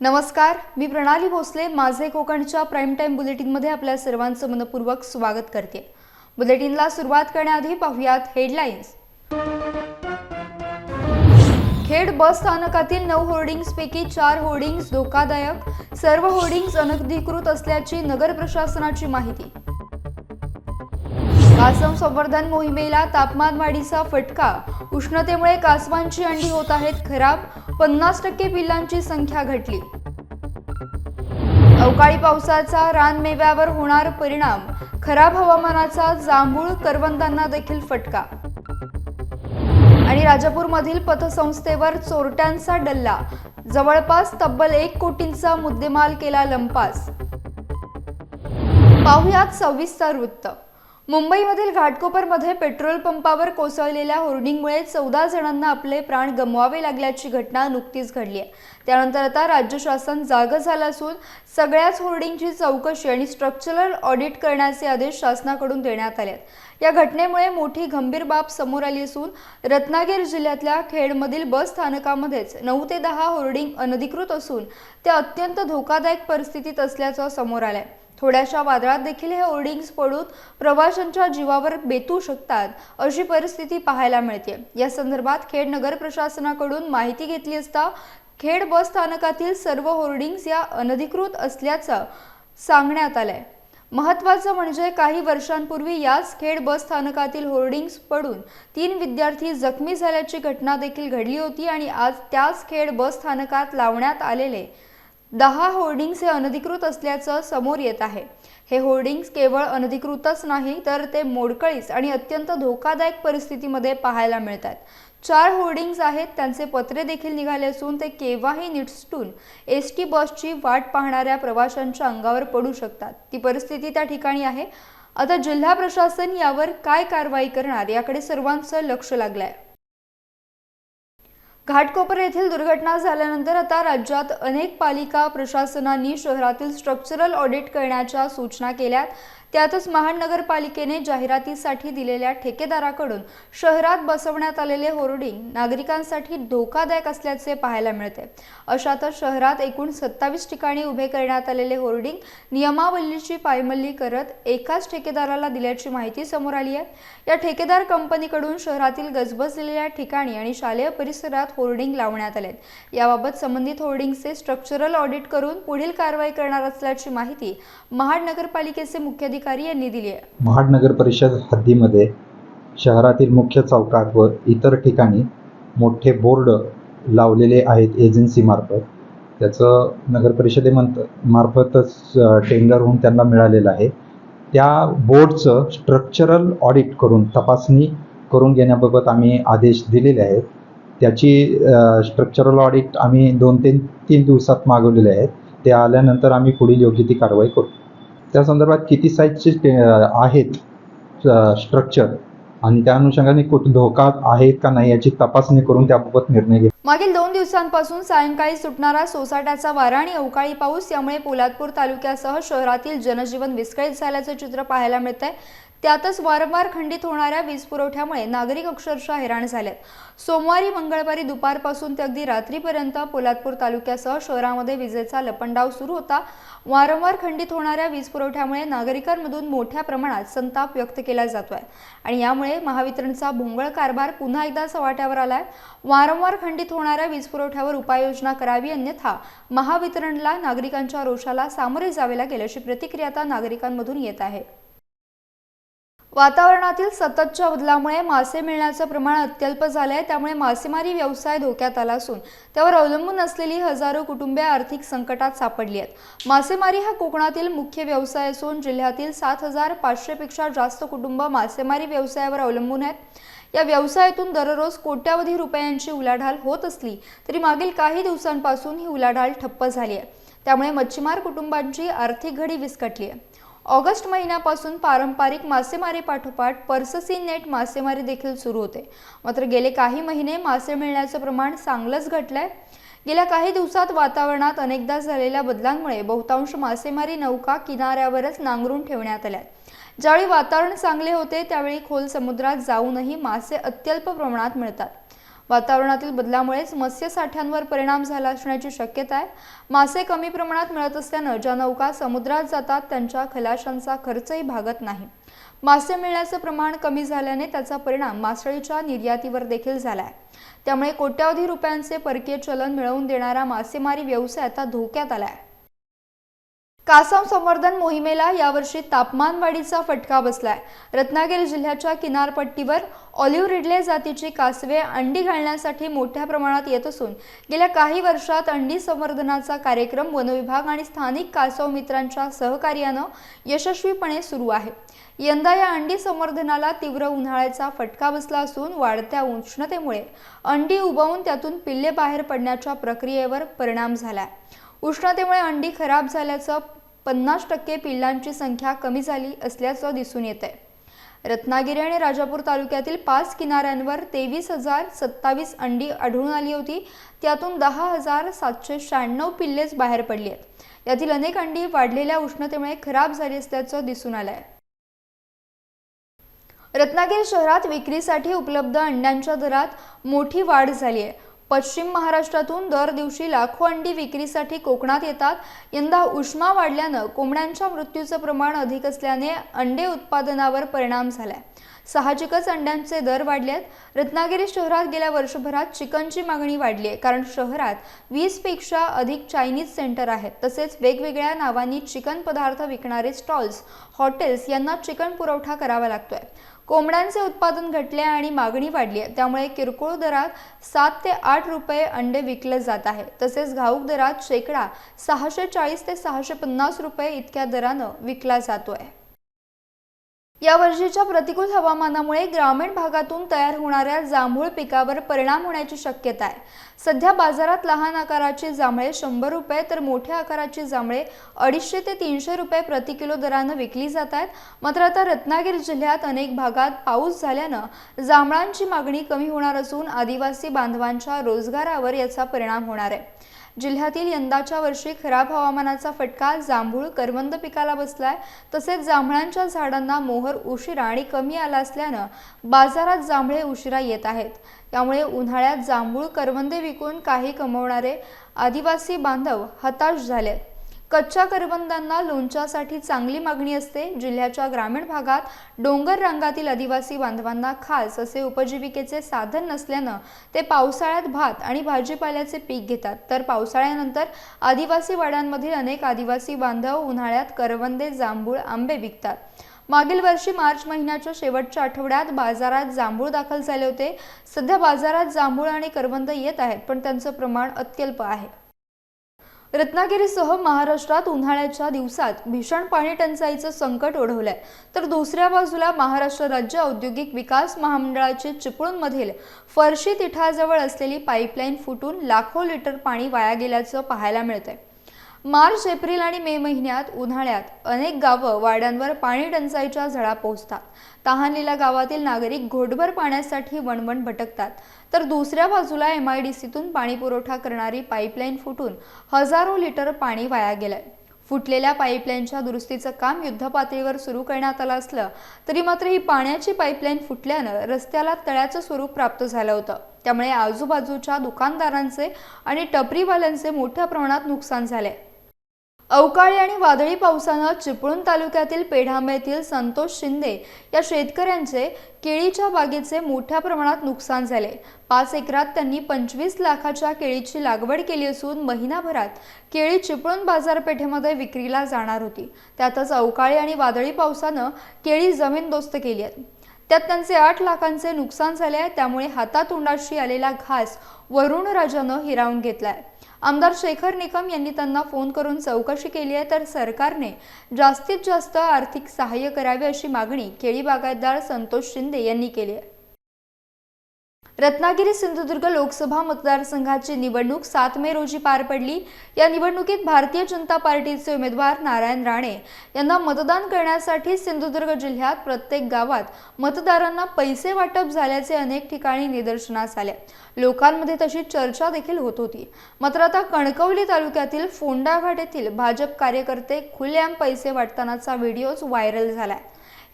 नमस्कार मी प्रणाली भोसले माझे कोकणच्या प्राईम टाईम बुलेटिनमध्ये आपल्या सर्वांचं मनपूर्वक स्वागत करते. बुलेटिनला सुरुवात करण्याआधी पाहुयात हेडलाईन्स खेड बस स्थानकातील नऊ होर्डिंग्सपैकी चार होर्डिंग्स धोकादायक सर्व होर्डिंग्ज अनधिकृत असल्याची नगर प्रशासनाची माहिती. आसाम संवर्धन मोहिमेला तापमान वाढीचा फटका. उष्णतेमुळे कासवांची अंडी होत आहेत खराब. पन्नास टक्के पिल्लांची संख्या घटली. अवकाळी पावसाचा रानमेव्यावर होणार परिणाम. खराब हवामानाचा जांभूळ करवंदांना देखील फटका. आणि राजापूरमधील पथसंस्थेवर चोरट्यांचा डल्ला. जवळपास तब्बल एक कोटींचा मुद्देमाल केला लंपास. पाहुयात सविस्तर वृत्त. मुंबईमधील घाटकोपरमध्ये पेट्रोल पंपावर कोसळलेल्या होर्डिंगमुळे चौदा जणांना आपले प्राण गमवावे लागल्याची घटना नुकतीच घडली आहे. त्यानंतर आता राज्य शासन जागं झालं असून सगळ्याच होर्डिंगची चौकशी आणि स्ट्रक्चरल ऑडिट करण्याचे आदेश शासनाकडून देण्यात आले आहेत. या घटनेमुळे मोठी गंभीर बाब समोर आली असून रत्नागिरी जिल्ह्यातल्या खेडमधील बस स्थानकामध्येच नऊ ते दहा होर्डिंग अनधिकृत असून ते अत्यंत धोकादायक परिस्थितीत असल्याचं समोर आलं आहे थोड्याशा वादळात देखील हे होर्डिंग्स पडून प्रवाशांच्या जीवावर बेतू शकतात अशी परिस्थिती पाहायला मिळते. या संदर्भात खेड नगर प्रशासनाकडून माहिती घेतली असता खेड बस स्थानकातील सर्व होर्डिंग्स या अनधिकृत असल्याचं सांगण्यात आलंय. महत्त्वाचं म्हणजे काही वर्षांपूर्वी याच खेड बस स्थानकातील होर्डिंग्स पडून तीन विद्यार्थी जखमी झाल्याची घटना देखील घडली होती आणि आज त्याच खेड बस स्थानकात लावण्यात आलेले दहा होर्डिंग्स हे अनधिकृत असल्याचं समोर येत आहे. हे होर्डिंग्स केवळ अनधिकृतच नाही तर ते मोडकळीस आणि अत्यंत धोकादायक परिस्थितीमध्ये पाहायला मिळतात. चार होर्डिंग्स आहेत त्यांचे पत्रे देखील निघाले असून ते केव्हाही निटसून एस टी बसची वाट पाहणाऱ्या प्रवाशांच्या अंगावर पडू शकतात. ती परिस्थिती त्या ठिकाणी आहे. आता जिल्हा प्रशासन यावर काय कारवाई करणार याकडे सर्वांचं लक्ष लागलं आहे घाटकोपर येथील दुर्घटना झाल्यानंतर आता राज्यात अनेक पालिका प्रशासनांनी शहरातील स्ट्रक्चरल ऑडिट करण्याच्या सूचना केल्यात. त्यातच महानगरपालिकेने जाहिरातीसाठी दिलेल्या ठेकेदाराकडून शहरात बसवण्यात आलेले होर्डिंग नागरिकांसाठी धोकादायक असल्याचे पाहायला मिळते. अशातच शहरात एकूण सत्तावीस ठिकाणी उभे करण्यात आलेले होर्डिंग नियमावलीची पायमल्ली करत एकाच ठेकेदाराला दिल्याची माहिती समोर आली आहे. या ठेकेदार कंपनीकडून शहरातील गजबजलेल्या ठिकाणी आणि शालेय परिसरात होर्डिंग लावण्यात आले. याबाबत संबंधित होर्डिंगचे स्ट्रक्चरल ऑडिट करून पुढील कारवाई करणार असल्याची माहिती महानगरपालिकेचे मुख्याधिकारी अधिकारी यांनी दिली आहे. महाड नगर परिषद हद्दीमध्ये शहरातील मुख्य चौकात व इतर ठिकाणी मोठे बोर्ड लावलेले आहेत एजन्सीमार्फत त्याचं नगर परिषदेमंत मार्फतच टेंडर होऊन त्यांना मिळालेलं आहे. त्या बोर्डचं स्ट्रक्चरल ऑडिट करून तपासणी करून घेण्याबाबत आम्ही आदेश दिलेले आहेत. त्याची स्ट्रक्चरल ऑडिट आम्ही दोन ते तीन दिवसात मागवलेले आहेत. ते आल्यानंतर आम्ही पुढील योग्य ती कारवाई करू. त्या संदर्भात किती साईजचे आहेत स्ट्रक्चर आणि त्या अनुषंगाने कुठे धोका आहेत का नाही याची तपासणी करून त्याबाबत निर्णय घेऊ. मागील दोन दिवसांपासून सायंकाळी सुटणारा सोसाट्याचा वारा आणि अवकाळी पाऊस यामुळे पोलादपूर तालुक्यासह शहरातील जनजीवन विस्कळीत झाल्याचं चित्र पाहायला मिळत आहे त्यातच वारंवार खंडित होणाऱ्या वीज पुरवठ्यामुळे नागरिक अक्षरशः हैराण झालेत. सोमवारी मंगळवारी दुपारपासून ते अगदी रात्रीपर्यंत पोलादपूर तालुक्यासह शहरामध्ये विजेचा लपंडाव सुरू होता. वारंवार खंडित होणाऱ्या वीज पुरवठ्यामुळे नागरिकांमधून मोठ्या प्रमाणात संताप व्यक्त केला जातोय. आणि यामुळे महावितरणचा भोंगळ कारभार पुन्हा एकदा सवाट्यावर आलाय. वारंवार खंडित होणाऱ्या वीज पुरवठ्यावर उपाययोजना करावी अन्यथा महावितरणला नागरिकांच्या रोषाला सामोरे जावे लागेल अशी प्रतिक्रिया आता नागरिकांमधून येत आहे. वातावरणातील सततच्या बदलामुळे मासे मिळण्याचं प्रमाण अत्यल्प झालं आहे त्यामुळे मासेमारी व्यवसाय धोक्यात आला असून त्यावर अवलंबून असलेली हजारो कुटुंबे आर्थिक संकटात सापडली आहेत. मासेमारी हा कोकणातील मुख्य व्यवसाय असून जिल्ह्यातील सात हजार पाचशेपेक्षा जास्त कुटुंब मासेमारी व्यवसायावर अवलंबून आहेत. या व्यवसायातून दररोज कोट्यावधी रुपयांची उलाढाल होत असली तरी मागील काही दिवसांपासून ही उलाढाल ठप्प झाली आहे. त्यामुळे मच्छीमार कुटुंबांची आर्थिक घडी विस्कटली आहे. ऑगस्ट महिन्यापासून पारंपरिक मासेमारी पाठोपाठ पर्ससी नेट मासेमारी देखील सुरू होते. मात्र गेले काही महिने मासे मिळण्याचं प्रमाण चांगलंच घटलंय. गेल्या काही दिवसात वातावरणात अनेकदा झालेल्या बदलांमुळे बहुतांश मासेमारी नौका किनाऱ्यावरच नांगरून ठेवण्यात आल्या ज्यावेळी वातावरण चांगले होते त्यावेळी खोल समुद्रात जाऊनही मासे अत्यल्प प्रमाणात मिळतात. वातावरणातील बदलामुळेच मत्स्यसाठ्यांवर परिणाम झाला असण्याची शक्यता आहे. मासे कमी प्रमाणात मिळत असल्यानं ज्या नौका समुद्रात जातात त्यांच्या खलाशांचा खर्चही भागत नाही. मासे मिळण्याचं प्रमाण कमी झाल्याने त्याचा परिणाम मासळीच्या निर्यातीवर देखील झाला आहे. त्यामुळे कोट्यावधी रुपयांचे परकीय चलन मिळवून देणारा मासेमारी व्यवसाय आता धोक्यात आला आहे. कासव संवर्धन मोहिमेला यावर्षी तापमानवाढीचा फटका बसलाय. रत्नागिरी जिल्ह्याच्या किनारपट्टीवर ऑलिव्ह रिडले जातीची कासवे अंडी घालण्यासाठी मोठ्या प्रमाणात येत असून गेल्या काही वर्षात अंडी संवर्धनाचा कार्यक्रम वनविभाग आणि स्थानिक कासव मित्रांच्या सहकार्यानं यशस्वीपणे सुरू आहे. यंदा या अंडी संवर्धनाला तीव्र उन्हाळ्याचा फटका बसला असून वाढत्या उष्णतेमुळे अंडी उबवून त्यातून पिल्ले बाहेर पडण्याच्या प्रक्रियेवर परिणाम झालाय. उष्णतेमुळे अंडी खराब झाल्याचं पन्नास टक्के पिल्लांची संख्या कमी झाली असल्याचं दिसून येत आहे रत्नागिरी आणि राजापूर तालुक्यातील पाच किनाऱ्यांवर तेवीस हजार सत्तावीस अंडी आढळून आली होती. त्यातून दहा हजार सातशे शहाण्णव पिल्लेच बाहेर पडली आहेत. यातील अनेक अंडी वाढलेल्या उष्णतेमुळे खराब झाली असल्याचं दिसून आलं आहे रत्नागिरी शहरात विक्रीसाठी उपलब्ध अंड्यांच्या दरात मोठी वाढ झाली आहे. पश्चिम महाराष्ट्रातून दर दिवशी लाखो अंडी विक्रीसाठी कोकणात येतात. यंदा उष्मा वाढल्यानं कोंबड्यांच्या मृत्यूचं प्रमाण अधिक असल्याने अंडे उत्पादनावर परिणाम झालाय. साहजिकच अंड्यांचे दर वाढले आहेत रत्नागिरी शहरात गेल्या वर्षभरात चिकनची मागणी वाढली आहे कारण शहरात वीसपेक्षा अधिक चायनीज सेंटर आहेत. तसेच वेगवेगळ्या नावांनी चिकन पदार्थ विकणारे स्टॉल्स हॉटेल्स यांना चिकन पुरवठा करावा लागतोय. कोंबड्यांचे उत्पादन घटले आणि मागणी वाढली आहे. त्यामुळे किरकोळ दरात सात ते आठ रुपये अंडे विकले जात आहे तसेच घाऊक दरात शेकडा सहाशे चाळीस ते सहाशे पन्नास रुपये इतक्या दरानं विकला जातोय. या वर्षीच्या प्रतिकूल हवामानामुळे ग्रामीण भागातून तयार होणाऱ्या जांभूळ पिकावर परिणाम होण्याची शक्यता आहे. सध्या बाजारात लहान आकाराची जांभळे शंभर रुपये तर मोठ्या आकाराची जांभळे अडीचशे ते तीनशे रुपये प्रति किलो दरानं विकली जात आहेत. मात्र आता रत्नागिरी जिल्ह्यात अनेक भागात पाऊस झाल्यानं जांभळांची मागणी कमी होणार असून आदिवासी बांधवांच्या रोजगारावर याचा परिणाम होणार आहे. जिल्ह्यातील यंदाच्या वर्षी खराब हवामानाचा फटका जांभूळ करवंद पिकाला बसलाय. तसेच जांभळांच्या झाडांना मोहर उशिरा आणि कमी आला असल्यानं बाजारात जांभळे उशिरा येत आहेत. त्यामुळे उन्हाळ्यात जांभूळ करवंदे विकून काही कमवणारे आदिवासी बांधव हताश झाले. कच्च्या करवंदांना लोणच्यासाठी चांगली मागणी असते. जिल्ह्याच्या ग्रामीण भागात डोंगर रंगातील आदिवासी बांधवांना खास असे उपजीविकेचे साधन नसल्यानं ते पावसाळ्यात भात आणि भाजीपाल्याचे पीक घेतात. तर पावसाळ्यानंतर आदिवासी वाड्यांमधील अनेक आदिवासी बांधव उन्हाळ्यात करवंदे जांभूळ आंबे विकतात. मागील वर्षी मार्च महिन्याच्या शेवटच्या आठवड्यात बाजारात जांभूळ दाखल झाले होते. सध्या बाजारात जांभूळ आणि करवंद येत आहेत पण त्यांचं प्रमाण अत्यल्प आहे. रत्नागिरीसह महाराष्ट्रात उन्हाळ्याच्या दिवसात भीषण पाणी टंचाईचं संकट ओढवलंय. तर दुसऱ्या बाजूला महाराष्ट्र राज्य औद्योगिक विकास महामंडळाची चिपळूणमधील फरशी तिठाजवळ असलेली पाईपलाईन फुटून लाखो लिटर पाणी वाया गेल्याचं पाहायला मिळतंय. मार्च एप्रिल आणि मे महिन्यात उन्हाळ्यात अनेक गावं वाड्यांवर पाणी टंचाईच्या झळा पोहोचतात. तहानलेल्या गावातील नागरिक घोटभर पाण्यासाठी वणवण भटकतात. तर दुसऱ्या बाजूला एम आय डी सीतून पाणी पुरवठा करणारी पाईपलाईन फुटून हजारो लिटर पाणी वाया गेलंय. फुटलेल्या पाईपलाईनच्या दुरुस्तीचं काम युद्धपातळीवर सुरू करण्यात आलं असलं तरी मात्र ही पाण्याची पाईपलाईन फुटल्यानं रस्त्याला तळ्याचं स्वरूप प्राप्त झालं होतं. त्यामुळे आजूबाजूच्या दुकानदारांचे आणि टपरीवाल्यांचे मोठ्या प्रमाणात नुकसान झाले अवकाळी आणि वादळी पावसानं चिपळूण तालुक्यातील पेढांबे येथील संतोष शिंदे या शेतकऱ्यांचे केळीच्या बागेचे मोठ्या प्रमाणात नुकसान झाले. पाच एकरात त्यांनी पंचवीस लाखाच्या केळीची लागवड केली असून महिनाभरात केळी चिपळूण बाजारपेठेमध्ये विक्रीला जाणार होती. त्यातच अवकाळी आणि वादळी पावसानं केळी जमीनदोस्त केली आहे. त्यात त्यांचे आठ लाखांचे नुकसान झाले आहे. त्यामुळे हातातोंडाशी आलेला घास वरुण राजानं हिरावून आहे. आमदार शेखर निकम यांनी त्यांना फोन करून चौकशी केली आहे तर सरकारने जास्तीत जास्त आर्थिक सहाय्य करावे अशी मागणी केळी बागायतदार संतोष शिंदे यांनी केली आहे. रत्नागिरी सिंधुदुर्ग लोकसभा मतदारसंघाची निवडणूक सात मे रोजी पार पडली. या निवडणुकीत भारतीय जनता पार्टीचे उमेदवार नारायण राणे यांना मतदान करण्यासाठी सिंधुदुर्ग जिल्ह्यात प्रत्येक गावात मतदारांना पैसे वाटप झाल्याचे अनेक ठिकाणी निदर्शनास आले. लोकांमध्ये तशी चर्चा देखील होत होती. मात्र आता कणकवली तालुक्यातील फोंडाघाट येथील भाजप कार्यकर्ते खुलेआम पैसे वाटतानाचा व्हिडिओच व्हायरल झालाय.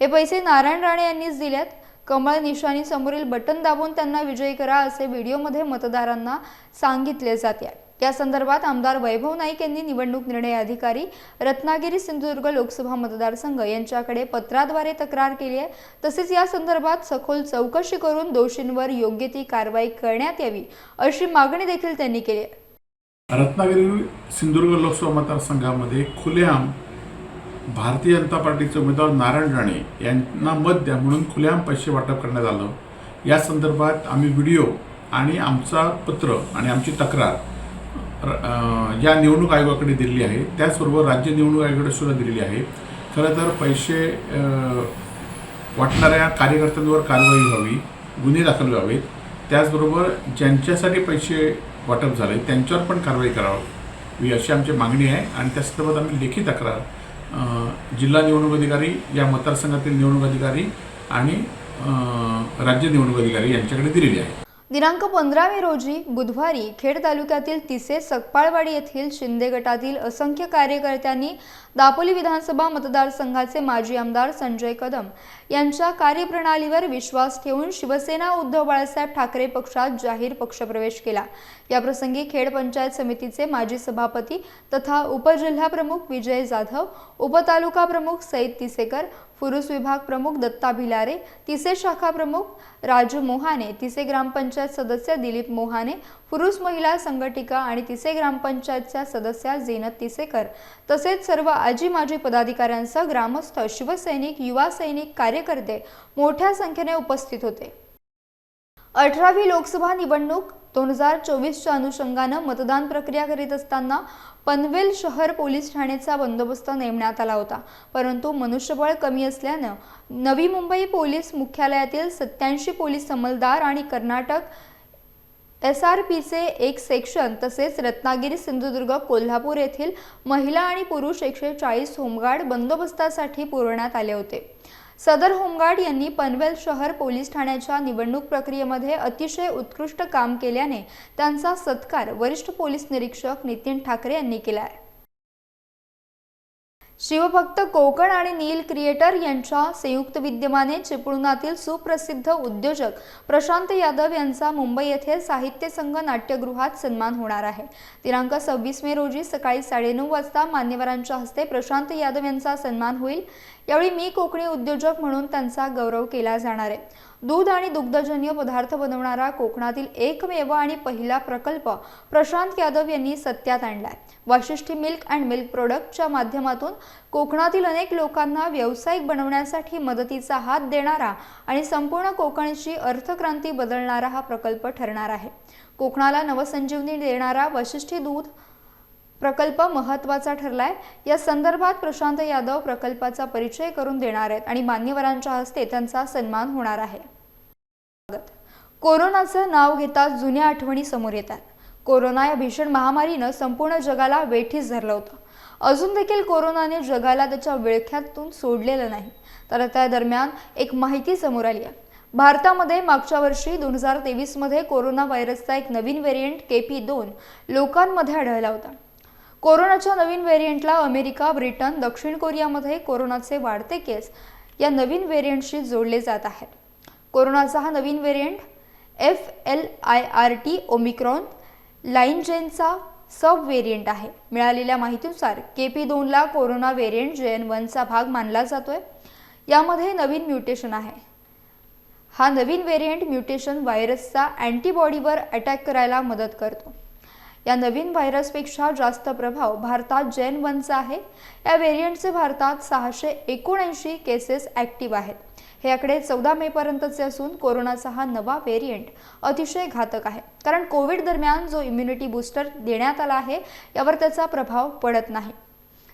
हे पैसे नारायण राणे यांनीच दिलेत. कमळ निशाणी समोरील बटन दाबून त्यांना विजयी करा असे व्हिडिओमध्ये मतदारांना सांगितले जाते. या संदर्भात आमदार वैभव नाईक यांनी निवडणूक निर्णय अधिकारी रत्नागिरी सिंधुदुर्ग लोकसभा मतदारसंघ यांच्याकडे पत्राद्वारे तक्रार केली आहे. तसेच या संदर्भात सखोल चौकशी करून दोषींवर योग्य ती कारवाई करण्यात यावी अशी मागणी देखील त्यांनी केली आहे. रत्नागिरी सिंधुदुर्ग लोकसभा मतदारसंघामध्ये खुलेआम भारतीय जनता पार्टीचे उमेदवार नारायण राणे यांना मत द्या म्हणून खुलेआम पैसे वाटप करण्यात आलं. या संदर्भात आम्ही व्हिडिओ आणि आमचा पत्र आणि आमची तक्रार या निवडणूक आयोगाकडे दिलेली आहे. त्याचबरोबर राज्य निवडणूक आयोगाकडे सुद्धा दिलेली आहे. खरं तर पैसे वाटणाऱ्या कार्यकर्त्यांवर कारवाई व्हावी गुन्हे दाखल व्हावेत. त्याचबरोबर ज्यांच्यासाठी पैसे वाटप झाले त्यांच्यावर पण कारवाई करावी अशी आमची मागणी आहे. आणि त्या संदर्भात आम्ही लेखी तक्रार जिल्हा निवडणूक अधिकारी या मतदारसंघातील निवडणूक अधिकारी आणि राज्य निवडणूक अधिकारी यांच्याकडे दिलेली आहे. दिनांक पंधरा मे रोजी बुधवारी खेड तालुक्यातील तिसे सकपाळवाडी येथील शिंदे गटातील असंख्य कार्यकर्त्यांनी दापोली विधानसभा मतदारसंघाचे माजी आमदार संजय कदम यांच्या कार्यप्रणालीवर विश्वास ठेवून शिवसेना उद्धव बाळासाहेब ठाकरे पक्षात जाहीर पक्षप्रवेश केला. याप्रसंगी खेड पंचायत समितीचे माजी सभापती तथा उपजिल्हाप्रमुख विजय जाधव उपतालुका प्रमुख सईद तिसेकर पुरुष विभाग प्रमुख दत्ता भिलारे तिसे शाखा प्रमुख राजू मोहाने तिसे ग्रामपंचायत सदस्य दिलीप मोहाने पुरुष महिला संघटिका आणि तिसे ग्रामपंचायतच्या सदस्या झीनत तिसेकर. तसेच सर्व आजी माजी पदाधिकाऱ्यांसह ग्रामस्थ शिवसैनिक युवा सैनिक कार्यकर्ते मोठ्या संख्येने उपस्थित होते. अठरावी लोकसभा निवडणूक दोन हजार चोवीसच्या अनुषंगानं मतदान प्रक्रिया करीत असताना पनवेल शहर पोलीस ठाण्याचा बंदोबस्त नेमण्यात आला होता. परंतु मनुष्यबळ कमी असल्यानं नवी मुंबई पोलीस मुख्यालयातील सत्याऐंशी पोलीस अंमलदार आणि कर्नाटक एस आर पीचे एक सेक्शन तसेच रत्नागिरी सिंधुदुर्ग कोल्हापूर येथील महिला आणि पुरुष एकशे चाळीस होमगार्ड बंदोबस्तासाठी पुरवण्यात आले होते. सदर होमगार्ड यांनी पनवेल शहर पोलीस ठाण्याच्या निवडणूक प्रक्रियेमध्ये अतिशय उत्कृष्ट काम केल्याने त्यांचा सत्कार वरिष्ठ पोलीस निरीक्षक नितीन ठाकरे यांनी केला आहे शिवभक्त कोकण आणि नील क्रिएटर यांच्या संयुक्त विद्यमाने चिपळुणातील सुप्रसिद्ध उद्योजक प्रशांत यादव यांचा मुंबई येथे साहित्य संघ नाट्यगृहात सन्मान होणार आहे. दिनांक सव्वीस मे रोजी सकाळी साडेनऊ वाजता मान्यवरांच्या हस्ते प्रशांत यादव यांचा सन्मान होईल. यावेळी मी कोकणी उद्योजक म्हणून त्यांचा गौरव केला जाणार आहे. दूध आणि दुग्धजन्य पदार्थ बनवणारा कोकणातील एकमेव आणि पहिला प्रकल्प प्रशांत यादव यांनी सत्यात आणलाय. वाशिष्ठी मिल्क अँड मिल्क प्रोडक्टच्या माध्यमातून कोकणातील अनेक लोकांना व्यावसायिक बनवण्यासाठी मदतीचा हात देणारा आणि संपूर्ण कोकणची अर्थक्रांती बदलणारा हा प्रकल्प ठरणार आहे. कोकणाला नवसंजीवनी देणारा वशिष्ठी दूध प्रकल्प महत्त्वाचा ठरलाय. या संदर्भात प्रशांत यादव प्रकल्पाचा परिचय करून देणार आहेत आणि मान्यवरांच्या हस्ते त्यांचा सन्मान होणार आहे. कोरोनाचं नाव घेताच जुन्या आठवणी समोर येतात. कोरोना या भीषण महामारीनं संपूर्ण जगाला वेठीस धरलं होतं. अजून देखील कोरोनाने जगाला त्याच्या विळख्यातून सोडलेलं नाही. तर त्या दरम्यान एक माहिती समोर आली आहे. भारतामध्ये मागच्या वर्षी दोन हजार तेवीसमध्ये कोरोना व्हायरसचा एक नवीन व्हेरियंट के पी दोन लोकांमध्ये आढळला होता. कोरोनाच्या नवीन व्हेरियंटला अमेरिका ब्रिटन दक्षिण कोरियामध्ये कोरोनाचे वाढते केस या नवीन व्हेरियंटशी जोडले जात आहेत. कोरोनाचा हा नवीन variant F L I R T Omicron लाईनजेनचा sub variant आहे. मिळालेल्या माहितीनुसार के पी दोनला कोरोना व्हेरियंट जे एन वनचा भाग मानला जातोय. यामध्ये नवीन म्युटेशन आहे. हा नवीन व्हेरियंट म्युटेशन व्हायरसचा अँटीबॉडीवर अटॅक करायला मदत करतो. या नवीन व्हायरसपेक्षा जास्त प्रभाव भारतात जैन वनचा आहे. या व्हेरियंटचे भारतात सहाशे एकोणऐंशी केसेस ॲक्टिव्ह आहेत. हे आकडे चौदा मे पर्यंतचे असून कोरोनाचा हा नवा व्हेरियंट अतिशय घातक आहे. कारण कोविड दरम्यान जो इम्युनिटी बूस्टर देण्यात आला आहे यावर त्याचा प्रभाव पडत नाही.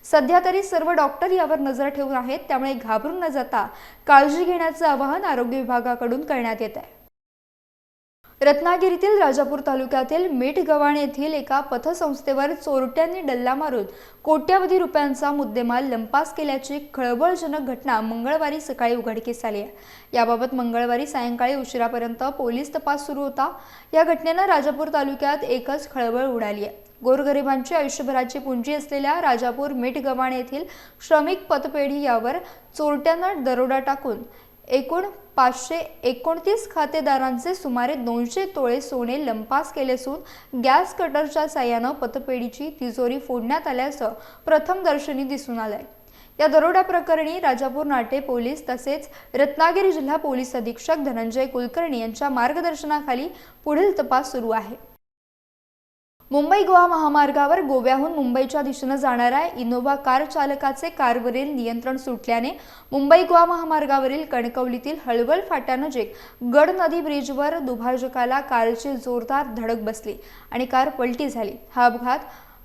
सध्या तरी सर्व डॉक्टर यावर नजर ठेवून आहेत त्यामुळे घाबरून न जाता काळजी घेण्याचं आवाहन आरोग्य विभागाकडून करण्यात येत आहे. रत्नागिरीतील राजापूर तालुक्यातील मीठ गव्हाण येथील एका पथसंस्थेवर चोरट्यांनी डल्ला मारून कोट्यावधी रुपयांचा मुद्देमाल लंपास केल्याची खळबळजनक घटना मंगळवारी सकाळी उघडकीस आली आहे. याबाबत मंगळवारी सायंकाळी उशिरापर्यंत पोलीस तपास सुरू होता. या घटनेनं राजापूर तालुक्यात एकच खळबळ उडाली आहे. गोरगरिबांची आयुष्यभराची पुंजी असलेल्या राजापूर मीठ गव्हाण येथील श्रमिक पतपेढी यावर चोरट्यांना दरोडा टाकून एकूण पाचशे एकोणतीस खातेदारांचे सुमारे दोनशे तोळे सोने लंपास केले असून गॅस कटरच्या साह्यानं पतपेढीची तिजोरी फोडण्यात आल्याचं प्रथमदर्शनी दिसून आलंय. या दरोड्याप्रकरणी राजापूर नाटे पोलीस तसेच रत्नागिरी जिल्हा पोलीस अधीक्षक धनंजय कुलकर्णी यांच्या मार्गदर्शनाखाली पुढील तपास सुरू आहे. मुंबई गोवा महामार्गावर गोव्याहून मुंबईच्या दिशेनं जाणाऱ्या इनोव्हा कार चालकाचे कारवरील नियंत्रण सुटल्याने मुंबई गोवा महामार्गावरील कणकवलीतील हळवल फाट्यानजीक गड नदी ब्रिजवर दुभाजकाला कारची जोरदार धडक बसली आणि कार पलटी झाली. हा अपघात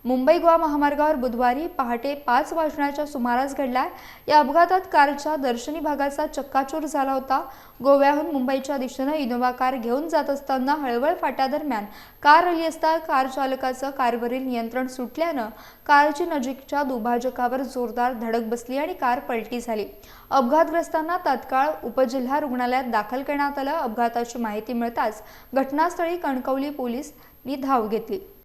मुंबई गोवा महामार्गावर बुधवारी पहाटे पाच वाजण्याच्या सुमारास घडलाय. या अपघातात कारच्या दर्शनी भागाचा चक्काचूर झाला होता. गोव्याहून मुंबईच्या दिशेनं इनोव्हा कार घेऊन जात असताना हळवळ फाट्यादरम्यान कार आली असता कार चालकाचं कारवरील नियंत्रण सुटल्यानं कारची नजीकच्या दुभाजकावर जोरदार धडक बसली आणि कार पलटी झाली. अपघातग्रस्तांना तात्काळ उपजिल्हा रुग्णालयात दाखल करण्यात आलं. अपघाताची माहिती मिळताच घटनास्थळी कणकवली पोलिसांनी धाव घेतली.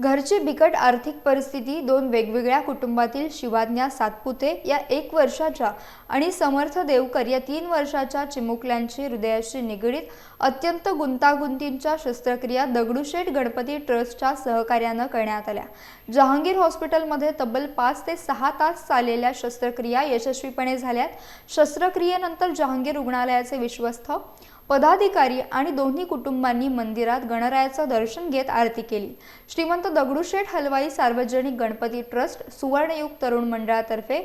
घरची बिकट आर्थिक परिस्थिती दोन वेगवेगळ्या कुटुंबातील शिवाज्ञा सातपुते या एक वर्षाच्या आणि समर्थ देवकर या तीन वर्षाच्या चिमुकल्यांची हृदयाशी निगडीत अत्यंत गुंतागुंतींच्या शस्त्रक्रिया दगडूशेठ गणपती ट्रस्टच्या सहकार्यानं करण्यात आल्या. जहांगीर हॉस्पिटलमध्ये तब्बल पाच ते सहा तास चाललेल्या शस्त्रक्रिया यशस्वीपणे झाल्यात. शस्त्रक्रियेनंतर जहांगीर रुग्णालयाचे विश्वस्त पदाधिकारी आणि दोन्ही कुटुंबांनी मंदिरात गणरायाचं दर्शन घेत आरती केली. श्रीमंत दगडूशेठ हलवाई सार्वजनिक गणपती ट्रस्ट सुवर्णयुग तरुण मंडळातर्फे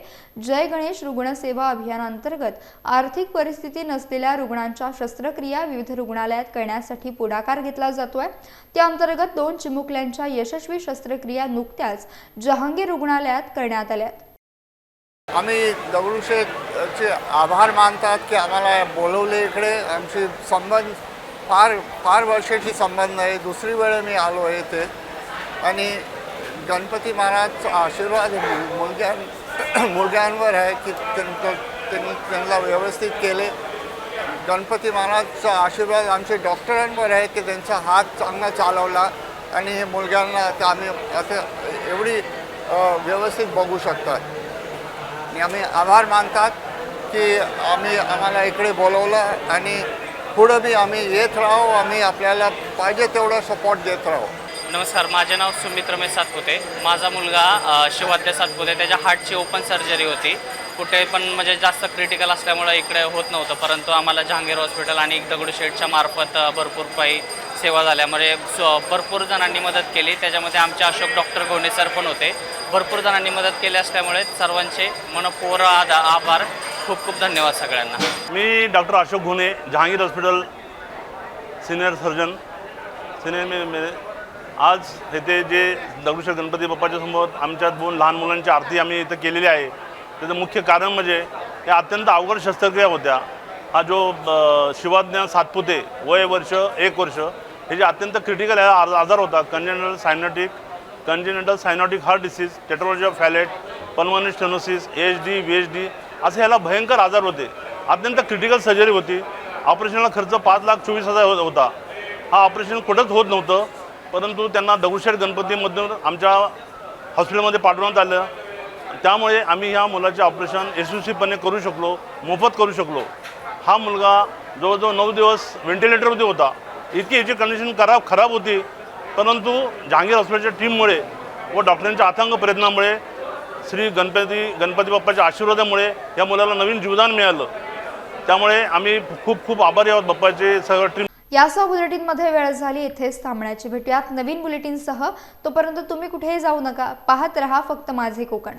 जय गणेश रुग्णसेवा अभियानांतर्गत आर्थिक परिस्थिती नसलेल्या रुग्णांच्या शस्त्रक्रिया विविध रुग्णालयात करण्यासाठी पुढाकार घेतला जातोय. त्या अंतर्गत दोन चिमुकल्यांच्या यशस्वी शस्त्रक्रिया नुकत्याच जहांगीर रुग्णालयात करण्यात आल्यात. आम्ही दगडूशेठचे आभार मानतात की आम्हाला बोलवले इकडे. आमची संबंध फार फार वर्षाची संबंध आहे. दुसरी वेळ मी आलो आहे ते आणि गणपती महाराजचा आशीर्वाद मुलग्यां मुलग्यांवर आहे की त्यांचं त्यांनी त्यांना व्यवस्थित केले. गणपती महाराजचा आशीर्वाद आमच्या डॉक्टरांवर आहे की त्यांचा हात चांगला चालवला आणि हे मुलग्यांना आता आम्ही आता एवढी व्यवस्थित बघू शकतात. आणि आम्ही आभार मानतात की आम्ही आम्हाला इकडे बोलवलं आणि पुढं बी आम्ही येत राहू आम्ही आपल्याला पाहिजे तेवढं सपोर्ट देत राहू. नमस्कार माझे नाव सुमित रमेश सातपुते. माझा मुलगा शिवाद्य सातपुते. त्याच्या हार्टची ओपन सर्जरी होती. कुठे पण म्हणजे जास्त क्रिटिकल असल्यामुळे इकडे होत नव्हतं परंतु आम्हाला जहांगीर हॉस्पिटल आणि दगडूशेठच्या मार्फत भरपूर काही सेवा झाल्यामुळे भरपूर जणांनी मदत केली. त्याच्यामध्ये आमचे अशोक डॉक्टर गोणे सर पण होते. भरपूर जणांनी मदत केली असल्यामुळे सर्वांचे मनपूर्व आदा आभार. खूप खूप धन्यवाद सगळ्यांना. मी doctor Ashok Ghune Jehangir hospital senior surgeon. Senior मे मे आज येथे जे दगडूशेठ गणपती बाप्पाच्या समोर आमच्या दोन लहान मुलांची आरती आम्ही इथं केलेली आहे. त्याचं मुख्य कारण म्हणजे या अत्यंत अवघड शस्त्रक्रिया होत्या. हा जो अ, शिवाज्ञा सातपुते वय वर्ष एक वर्ष हे जे अत्यंत क्रिटिकल आहे आजार होता congenital cyanotic congenital cyanotic heart disease tetralogy of Fallot pulmonary stenosis H D V H D असे ह्याला भयंकर आजार होते. अत्यंत क्रिटिकल सर्जरी होती. ऑपरेशनला खर्च पाच लाख चोवीस हजार हो-, होता. हा ऑपरेशन कुठंच होत नव्हतं. परंतु त्यांना दगडूशेठ गणपतीमधून आमच्या हॉस्पिटलमध्ये पाठवण्यात आलं. त्यामुळे आम्ही ह्या मुलाचे ऑपरेशन यशस्वीपणे करू शकलो मोफत करू शकलो. हा मुलगा जवळजवळ नऊ दिवस व्हेंटिलेटरमध्ये होता. इतकी याची कंडिशन खराब खराब होती. परंतु जहांगीर हॉस्पिटलच्या टीममुळे व डॉक्टरांच्या अथांग प्रयत्नामुळे श्री गणपती गणपती बाप्पाच्या आशीर्वादामुळे या मुलाला नवीन जीवदान मिळालं. त्यामुळे आम्ही खूप खूप आभारी आहोत बाप्पाचे सगळं टीम यासह बुलेटिनमध्ये वेळ झाली इथेच थांबण्याची. भेटूयात नवीन बुलेटिनसह तोपर्यंत तुम्ही कुठेही जाऊ नका. पाहत रहा फक्त माझे कोकण.